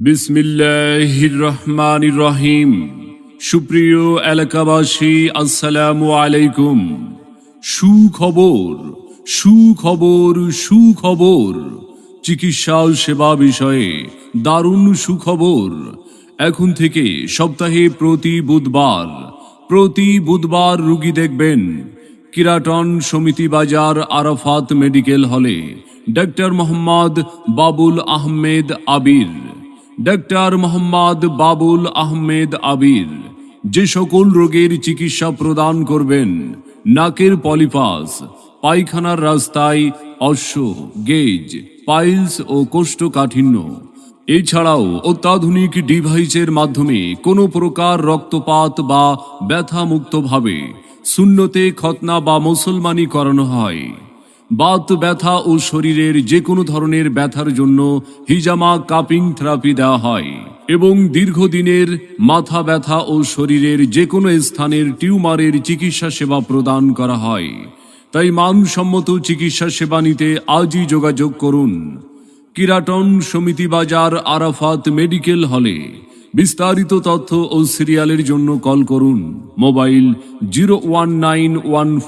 বিসমিল্লাহির রহমানির রহিম সুপ্রিয় এলাকাবাসী, আসসালামু আলাইকুম। সুখবর সুখবর সুখবর। চিকিৎসা সেবা বিষয়ে দারুণ সুখবর। এখন থেকে সপ্তাহে প্রতি বুধবার প্রতি বুধবার রুগী দেখবেন। কিরাটন সমিতি বাজার আরাফাত মেডিকেল হলে ডক্টর মোহাম্মদ বাবুল আহমেদ আবির। ডক্টর মোহাম্মদ বাবুল আহমেদ আবির যে সকল রোগের চিকিৎসা প্রদান করবেন, নাকের পলিপাস, পায়খানার রাস্তায় অশ্ব, গেজ, পাইলস ও কোষ্ঠকাঠিন্য। এছাড়াও অত্যাধুনিক ডিভাইসের মাধ্যমে কোনো প্রকার রক্তপাত বা ব্যথা মুক্তভাবে শূন্যতে খতনা বা মুসলমানি করানো হয়। বাত, ব্যথা ও শরীরের যে কোনো ধরনের ব্যথার জন্য হিজামা কাপিং থেরাপি দেওয়া হয় এবং দীর্ঘদিনের মাথা ব্যথা ও শরীরের যে কোনো স্থানের টিউমারের চিকিৎসা সেবা প্রদান করা হয়। তাই মানসম্মত চিকিৎসা সেবা নিতে আজই যোগাযোগ করুন। কিরাটন সমিতি বাজার, আরাফাত মেডিকেল হলে বিস্তারিত তথ্য ও সিরিয়ালের জন্য কল করুন। Mobile zero one nine one